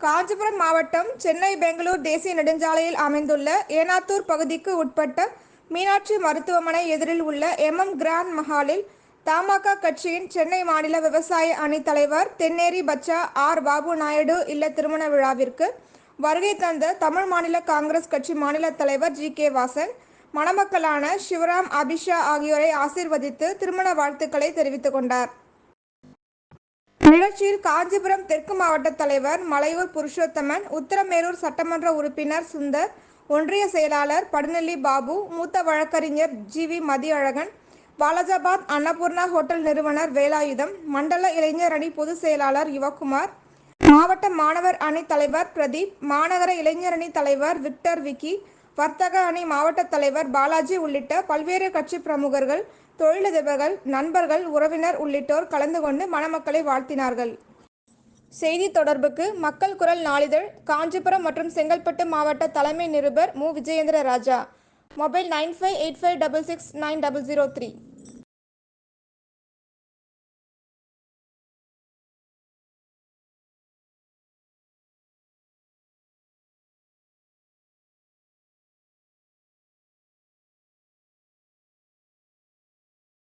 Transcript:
காஞ்சிபுரம் மாவட்டம் சென்னை பெங்களூர் தேசிய நெடுஞ்சாலையில் அமைந்துள்ள ஏனாத்தூர் பகுதிக்கு உட்பட்ட மீனாட்சி மருத்துவமனை எதிரில் உள்ள எம் கிராண்ட் மஹாலில் தமாக கட்சியின் சென்னை மாநில விவசாய அணி தலைவர் தென்னேரி பச்சா ஆர் பாபு நாயுடு இல்ல திருமண விழாவிற்கு வருகை தந்த தமிழ் மாநில காங்கிரஸ் கட்சி மாநில தலைவர் ஜி கே வாசன் மணமக்களான சிவராம் அபிஷா ஆகியோரை ஆசீர்வதித்து திருமண வாழ்த்துக்களை தெரிவித்துக் கொண்டார். நிகழ்ச்சியில் காஞ்சிபுரம் தெற்கு மாவட்ட தலைவர் மலையூர் புருஷோத்தமன் உத்தரமேரூர் சட்டமன்ற உறுப்பினர் சுந்தர் ஒன்றிய செயலாளர் படுநெல்லி பாபு மூத்த வழக்கறிஞர் G V Mathiyazhagan Balajabad Annapoorna hotel நிறுவனர் வேலாயுதம் மண்டல இளைஞர் அணி பொதுச் செயலாளர் யுவக்குமார் மாவட்ட மாணவர் அணி தலைவர் பிரதீப் மாநகர இளைஞர் அணி தலைவர் விக்டர் விக்கி வர்த்தக அணி மாவட்ட தலைவர் பாலாஜி உள்ளிட்ட பல்வேறு கட்சி பிரமுகர்கள் தொழிலதிபர்கள் நண்பர்கள் உறவினர் உள்ளிட்டோர் கலந்து கொண்டு மணமக்களை வாழ்த்தினார்கள். செய்தி தொடர்புக்கு மக்கள் குரல் நாளிதழ் காஞ்சிபுரம் மற்றும் செங்கல்பட்டு மாவட்ட தலைமை நிருபர் மு. Vijayendra Raja. Mobile nine five eight five double six nine double zero three.